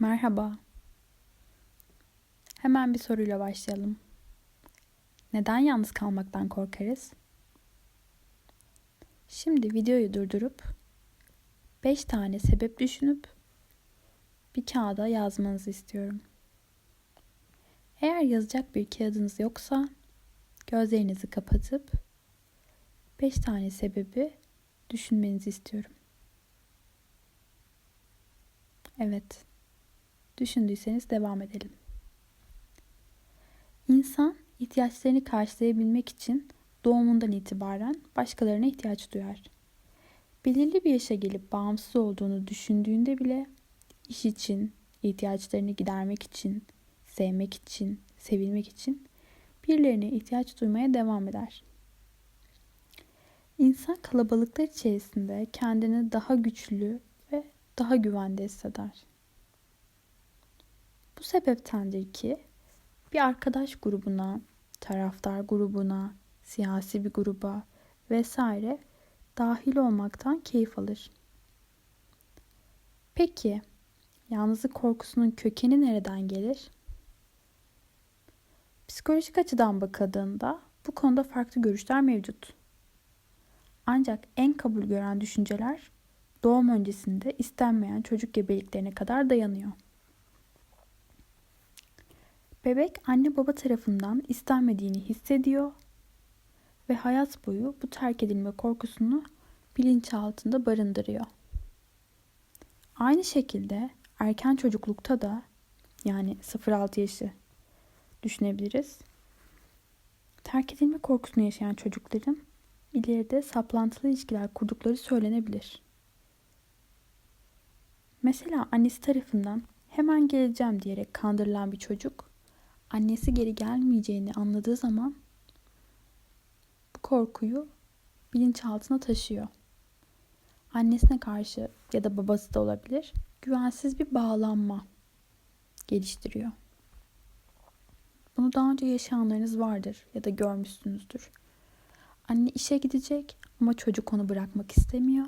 Merhaba. Hemen bir soruyla başlayalım. Neden yalnız kalmaktan korkarız? Şimdi videoyu durdurup 5 tane sebep düşünüp bir kağıda yazmanızı istiyorum. Eğer yazacak bir kağıdınız yoksa gözlerinizi kapatıp 5 tane sebebi düşünmenizi istiyorum. Evet. Düşündüyseniz devam edelim. İnsan ihtiyaçlarını karşılayabilmek için doğumundan itibaren başkalarına ihtiyaç duyar. Belirli bir yaşa gelip bağımsız olduğunu düşündüğünde bile iş için, ihtiyaçlarını gidermek için, sevmek için, sevilmek için birilerine ihtiyaç duymaya devam eder. İnsan kalabalıklar içerisinde kendini daha güçlü ve daha güvende hisseder. Bu sebeptendir ki bir arkadaş grubuna, taraftar grubuna, siyasi bir gruba vesaire dahil olmaktan keyif alır. Peki, yalnızlık korkusunun kökeni nereden gelir? Psikolojik açıdan bakıldığında bu konuda farklı görüşler mevcut. Ancak en kabul gören düşünceler doğum öncesinde istenmeyen çocuk gebeliklerine kadar dayanıyor. Bebek anne baba tarafından istenmediğini hissediyor ve hayat boyu bu terk edilme korkusunu bilinçaltında barındırıyor. Aynı şekilde erken çocuklukta da yani 0-6 yaşı düşünebiliriz. Terk edilme korkusunu yaşayan çocukların ileride saplantılı ilişkiler kurdukları söylenebilir. Mesela annesi tarafından hemen geleceğim diyerek kandırılan bir çocuk annesi geri gelmeyeceğini anladığı zaman bu korkuyu bilinçaltına taşıyor. Annesine karşı ya da babası da olabilir güvensiz bir bağlanma geliştiriyor. Bunu daha önce yaşayanlarınız vardır ya da görmüşsünüzdür. Anne işe gidecek ama çocuk onu bırakmak istemiyor.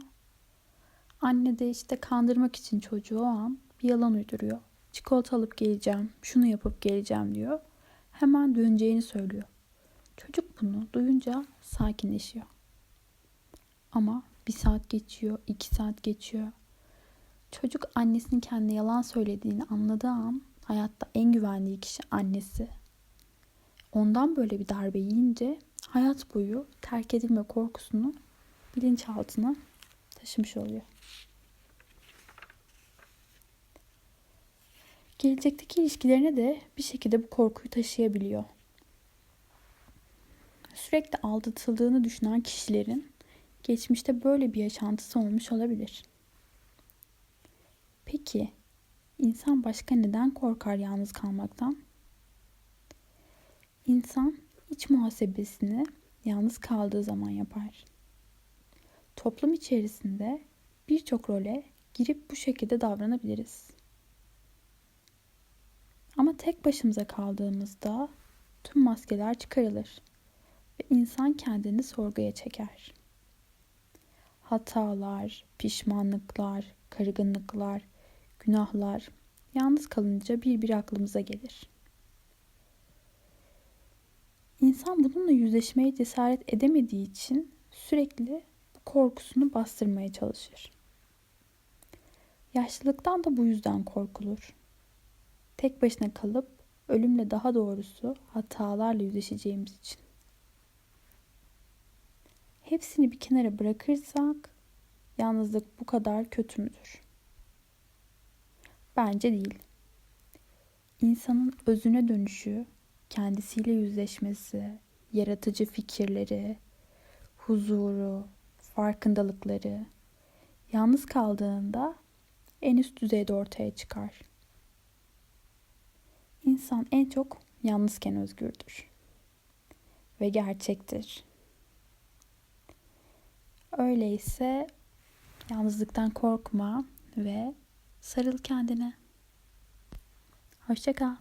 Anne de işte kandırmak için çocuğu o an bir yalan uyduruyor çikolata alıp geleceğim, şunu yapıp geleceğim diyor. Hemen döneceğini söylüyor. Çocuk bunu duyunca sakinleşiyor. Ama bir saat geçiyor, iki saat geçiyor. Çocuk annesinin kendine yalan söylediğini anladığı an hayatta en güvendiği kişi annesi. Ondan böyle bir darbe yiyince hayat boyu terk edilme korkusunu bilinçaltına taşımış oluyor. Gelecekteki ilişkilerine de bir şekilde bu korkuyu taşıyabiliyor. Sürekli aldatıldığını düşünen kişilerin geçmişte böyle bir yaşantısı olmuş olabilir. Peki insan başka neden korkar yalnız kalmaktan? İnsan iç muhasebesini yalnız kaldığı zaman yapar. Toplum içerisinde birçok role girip bu şekilde davranabiliriz. Ama tek başımıza kaldığımızda tüm maskeler çıkarılır ve insan kendini sorguya çeker. Hatalar, pişmanlıklar, kırgınlıklar, günahlar yalnız kalınca bir bir aklımıza gelir. İnsan bununla yüzleşmeye cesaret edemediği için sürekli bu korkusunu bastırmaya çalışır. Yaşlılıktan da bu yüzden korkulur tek başına kalıp ölümle daha doğrusu hatalarla yüzleşeceğimiz için. Hepsini bir kenara bırakırsak yalnızlık bu kadar kötü müdür? Bence değil. İnsanın özüne dönüşü, kendisiyle yüzleşmesi, yaratıcı fikirleri, huzuru, farkındalıkları yalnız kaldığında en üst düzeyde ortaya çıkar. İnsan en çok yalnızken özgürdür ve gerçektir. Öyleyse yalnızlıktan korkma ve sarıl kendine. Hoşçakal.